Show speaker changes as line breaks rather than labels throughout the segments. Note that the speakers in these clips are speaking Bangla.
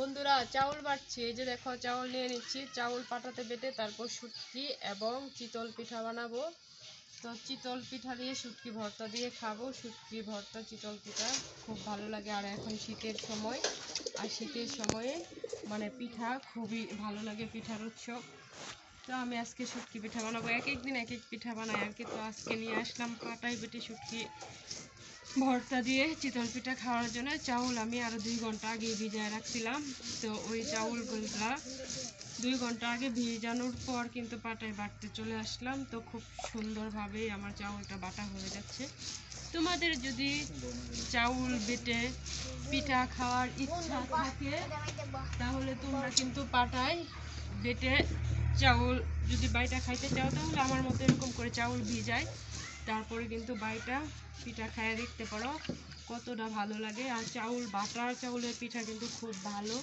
বন্ধুরা, চাউল বাটছি এই যে দেখো, চাউল নিয়ে নিচ্ছি। চাউল পাটাতে বেটে তারপর শুটকি এবং চিতল পিঠা বানাবো। তো চিতল পিঠা দিয়ে শুটকি ভর্তা দিয়ে খাব। শুটকি, ভর্তা, চিতল পিঠা খুব ভালো লাগে। আর এখন শীতের সময়। আর শীতের সময়ে মানে পিঠা খুবই ভালো লাগে, পিঠার উৎসব। তো আমি আজকে শুটকি পিঠা বানাবো। এক এক দিন এক এক পিঠা বানাই আর কি। তো আজকে নিয়ে আসলাম পাটাই বেটে শুটকি। ভর্তা দিয়ে চিতল পিঠা খাওয়ার জন্য চাউল আমি আরও দুই ঘণ্টা আগে ভিজায় রাখছিলাম। তো ওই চাউলগুলা দুই ঘণ্টা আগে ভিজানোর পর কিন্তু পাটায় বাটতে চলে আসলাম। তো খুব সুন্দরভাবেই আমার চাউলটা বাটা হয়ে যাচ্ছে। তোমাদের যদি চাউল বেটে পিঠা খাওয়ার ইচ্ছা থাকে, তাহলে তোমরা কিন্তু পাটায় বেটে চাউল যদি বাইটা খাইতে চাও, তাহলে আমার মতো এরকম করে চাউল ভিজায়। তারপরে কিন্তু বাড়িটা পিঠা খাইয়ে দেখতে পারো, কতটা ভালো লাগে। আর চাউল, বাটার চাউলের পিঠা কিন্তু খুব ভালো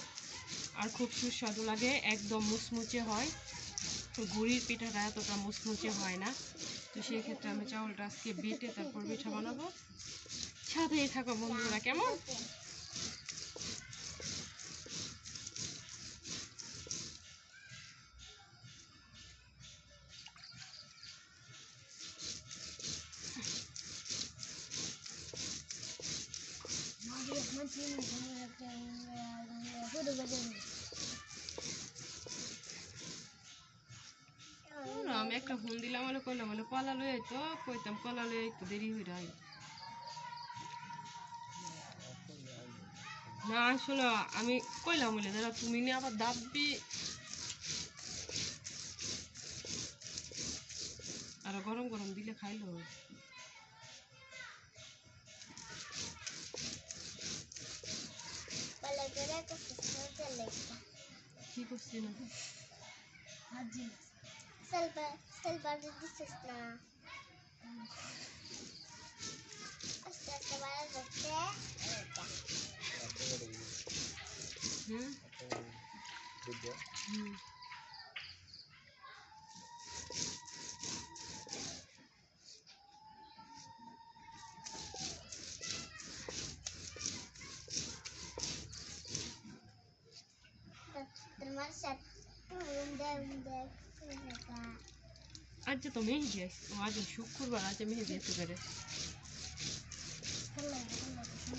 আর খুব সুস্বাদু লাগে, একদম মুচমুচে হয়। গুড়ির পিঠাটা এতটা মুচমুচে হয় না। তো সেই ক্ষেত্রে আমি চাউলটা আজকে বেটে তারপর পিঠা বানাবো। সাথেই থাকো বন্ধুরা, কেমন? আমি একটা ফোন দিলাম মানে কইলাম কলা লই তো। কইতাম কলা একটু দেরি হয়ে যায় না আসলে আমি কইলাম বলে, দাদা, তুমি নিয়ে আবার দাববি। আর গরম গরম দিলে খাইলো। কি করছি না হুম হুম আজ তো মেহেদি ও আজ শুক্রবার আজ মেহেদি এতে করে কালা কি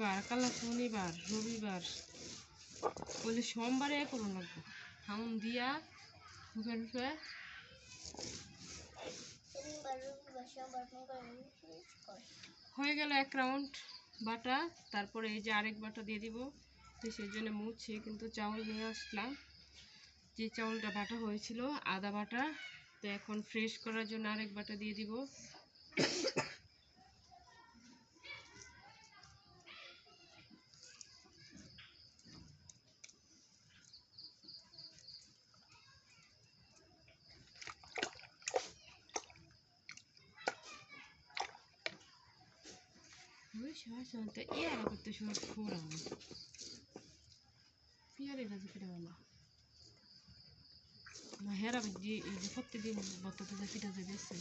বার? কালা শনিবার, রবিবার। বলে সোমবারে করুন লাগবে হাউন দিয়া ঢুকে ঢুকে হয়ে গেল এক রাউন্ড বাটা। তারপরে এই যে আরেক বাটা দিয়ে দিব। তো সেই জন্য মুছে, কিন্তু চাউল নিয়ে আসলাম। যে চাউলটা বাটা হয়েছিল, আদা বাটা, তো এখন ফ্রেশ করার জন্য আরেক বাটা দিয়ে দিব। ওই শাসনটা ইয়ারা করতে সময় ফোড়া পিয়ারে গাছে পিঠা বানা হেরা যে এই যে প্রত্যেকদিন বত্তাতে যে পিঠা যে দিচ্ছে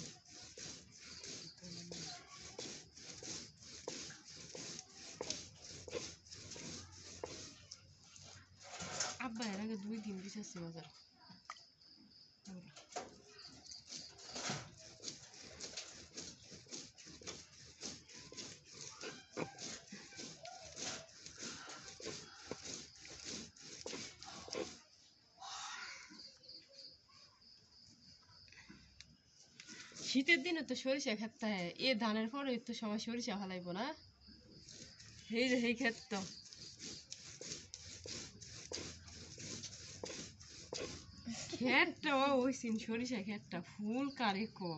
আব্বা এর আগে দুই দিন দিছে বাজার। শীতের দিনে তো সরিষা খেতে হয় এ ধানের পরে তো সময় সরিষা ফেলাইবো না। এই যে এই ক্ষেত তো। ক্ষেতটা ওই সিন সরিষা ক্ষেতটা ফুল কারে কো।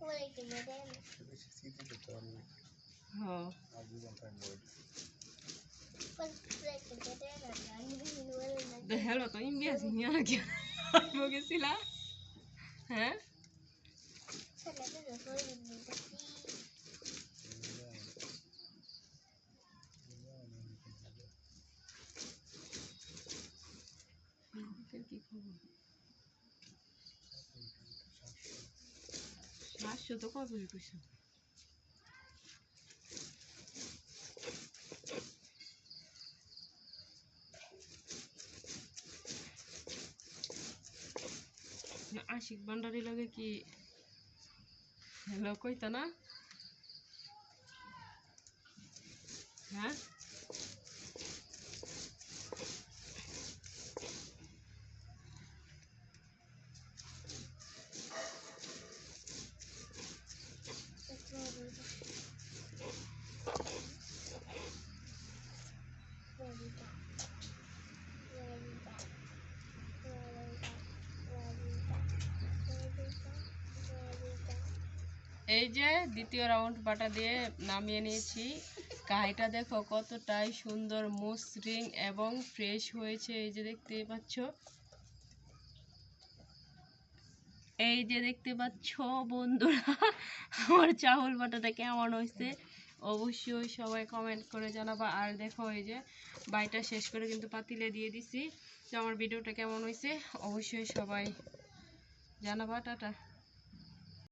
বলে কিনে দেন
বেশি স্মৃতি করতে পারি না
হ
আর
সাতশো তো কত কইছো আশিক ভান্ডারি লাগে কি হ্যালো কইতা না হ্যাঁ এই যে দ্বিতীয় রাউন্ড বাটা দিয়ে নামিয়ে নিয়েছি। কাহিটা দেখো কতটাই সুন্দর, মসৃণ এবং ফ্রেশ হয়েছে। এই যে দেখতে পাচ্ছ। এই যে দেখতে পাচ্ছ বন্ধুরা, আমার চাউল বাটাটা কেমন হয়েছে অবশ্যই সবাই কমেন্ট করে জানাবা। আর দেখো এই যে বাইটা শেষ করে কিন্তু পাতিলে দিয়ে দিছি। তো আমার ভিডিওটা কেমন হয়েছে অবশ্যই সবাই জানাবা। টাটা।